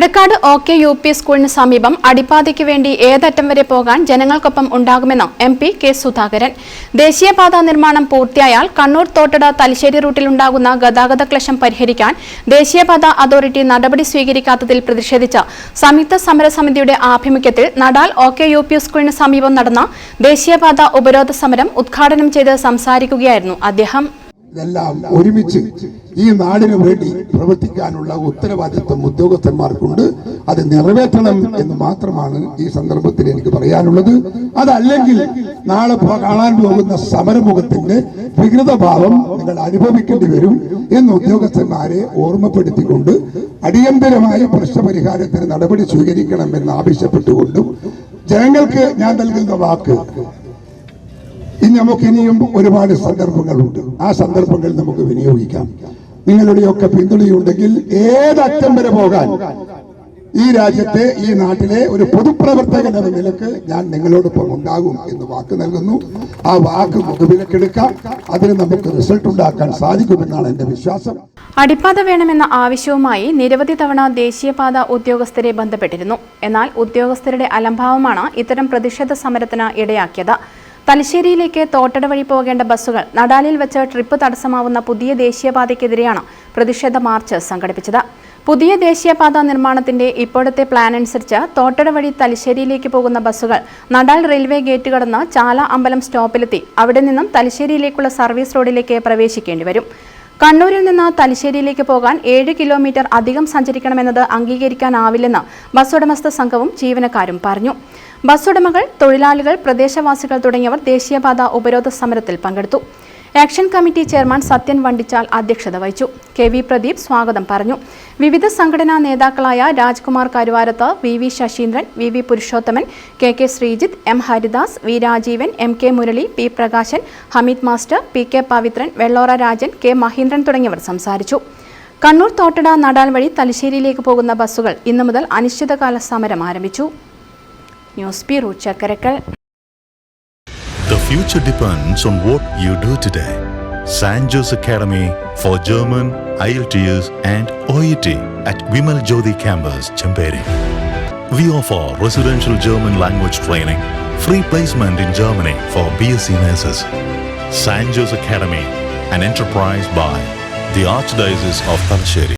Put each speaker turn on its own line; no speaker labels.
Edakkad O K U P സ്കൂളിന് സമീപം അടിപ്പാതയ്ക്ക് വേണ്ടി ഏതറ്റം വരെ പോകാൻ ജനങ്ങൾക്കൊപ്പം ഉണ്ടാകുമെന്ന് എം പി കെ സുധാകരൻ. ദേശീയപാത നിർമ്മാണം പൂർത്തിയായാൽ കണ്ണൂർ തോട്ടട തലശ്ശേരി റൂട്ടിലുണ്ടാകുന്ന ഗതാഗത ക്ലശം പരിഹരിക്കാൻ ദേശീയപാത അതോറിറ്റി നടപടി സ്വീകരിക്കാത്തതിൽ പ്രതിഷേധിച്ച സംയുക്ത സമരസമിതിയുടെ ആഭിമുഖ്യത്തിൽ Nadal O K U P സ്കൂളിന് സമീപം നടന്ന ദേശീയപാത ഉപരോധ സമരം ഉദ്ഘാടനം ചെയ്ത് സംസാരിക്കുകയായിരുന്നു അദ്ദേഹം.
ഇതെല്ലാം ഒരുമിച്ച് ഈ നാടിനു വേണ്ടി പ്രവർത്തിക്കാനുള്ള ഉത്തരവാദിത്വം ഉദ്യോഗസ്ഥന്മാർക്കുണ്ട്. അത് നിറവേറ്റണം എന്ന് മാത്രമാണ് ഈ സന്ദർഭത്തിൽ എനിക്ക് പറയാനുള്ളത്. അതല്ലെങ്കിൽ നാളെ കാണാൻ പോകുന്ന സമരമുഖത്തിന്റെ വികൃതഭാവം നിങ്ങൾ അനുഭവിക്കേണ്ടി വരും എന്ന് ഉദ്യോഗസ്ഥന്മാരെ ഓർമ്മപ്പെടുത്തിക്കൊണ്ട് അടിയന്തരമായ പ്രശ്നപരിഹാരത്തിന് നടപടി സ്വീകരിക്കണം എന്ന് ആവശ്യപ്പെട്ടുകൊണ്ടും ജനങ്ങൾക്ക് ഞാൻ നൽകുന്ന വാക്ക് ഇനി നമുക്ക് ഇനിയും ഒരുപാട് സന്ദർഭങ്ങളുണ്ട്. ആ സന്ദർഭങ്ങൾ നമുക്ക് വിനിയോഗിക്കാം. നിങ്ങളുടെയൊക്കെ പിന്തുണയുണ്ടെങ്കിൽ ഏതറ്റം വരെ പോകാൻ. ഈ രാജ്യത്തെ ഈ നാട്ടിലെ ഒരു പൊതുപ്രവർത്തകൻ എന്ന നിലയ്ക്ക് ഞാൻ നിങ്ങളോടൊപ്പം ഉണ്ടാകും എന്ന് വാക്ക് നൽകുന്നു. ആ വാക്ക് മുഖവിലക്കെടുക്കാം അതിന് നമുക്ക് റിസൾട്ട് ഉണ്ടാക്കാൻ സാധിക്കുമെന്നാണ് എന്റെ വിശ്വാസം.
അടിപ്പാത വേണമെന്ന ആവശ്യവുമായി നിരവധി തവണ ദേശീയപാത ഉദ്യോഗസ്ഥരെ ബന്ധപ്പെട്ടിരുന്നു. എന്നാൽ ഉദ്യോഗസ്ഥരുടെ അലംഭാവമാണ് ഇത്തരം പ്രതിഷേധ സമരത്തിന് ഇടയാക്കിയത്. തലശ്ശേരിയിലേക്ക് തോട്ടട വഴി പോകേണ്ട ബസ്സുകൾ നടാലിൽ വെച്ച് ട്രിപ്പ് തടസ്സമാവുന്ന പുതിയ ദേശീയപാതയ്ക്കെതിരെയാണ് പ്രതിഷേധ മാർച്ച് സംഘടിപ്പിച്ചത്. പുതിയ ദേശീയപാത നിർമ്മാണത്തിന്റെ ഇപ്പോഴത്തെ പ്ലാൻ അനുസരിച്ച് തോട്ടട വഴി തലശ്ശേരിയിലേക്ക് പോകുന്ന ബസ്സുകൾ നടാൽ റെയിൽവേ ഗേറ്റ് കടന്ന് ചാല അമ്പലം സ്റ്റോപ്പിലെത്തി. അവിടെ നിന്നും തലശ്ശേരിയിലേക്കുള്ള സർവീസ് റോഡിലേക്ക് പ്രവേശിക്കേണ്ടി വരും. കണ്ണൂരിൽ നിന്ന് തലശ്ശേരിയിലേക്ക് പോകാൻ ഏഴ് കിലോമീറ്റർ അധികം സഞ്ചരിക്കണമെന്നത് അംഗീകരിക്കാനാവില്ലെന്ന് ബസ് ഉടമസ്ഥ സംഘവും ജീവനക്കാരും പറഞ്ഞു. ബസ് ഉടമകൾ തൊഴിലാളികൾ പ്രദേശവാസികൾ തുടങ്ങിയവർ ദേശീയപാത ഉപരോധ സമരത്തിൽ പങ്കെടുത്തു. Action committee chairman Sathyan Vandichal അധ്യക്ഷത വഹിച്ചു. കെ വി പ്രദീപ് സ്വാഗതം പറഞ്ഞു. വിവിധ സംഘടനാ നേതാക്കളായ Rajkumar Karuvarath V V Saseendran V V Purushothaman K K Sreejith M Haridas V Rajeevan M K Murali P Prakashan Hameed master P K Pavithran Vellora Rajan K Maheendran തുടങ്ങിയവർ സംസാരിച്ചു. കണ്ണൂർ തോട്ടട നടാൽ വഴി തലശ്ശേരിയിലേക്ക് പോകുന്ന ബസ്സുകൾ ഇന്നു മുതൽ അനിശ്ചിതകാല സമരം ആരംഭിച്ചു. News bureau Chakkarakkal.
Future depends on what you do today. San Jose Academy for German, IELTS and OET at Vimal Jyoti campus, Champeri. We offer residential German language training, free placement in Germany for BSc nurses. San Jose Academy, an enterprise by the Archdiocese of Talasheri.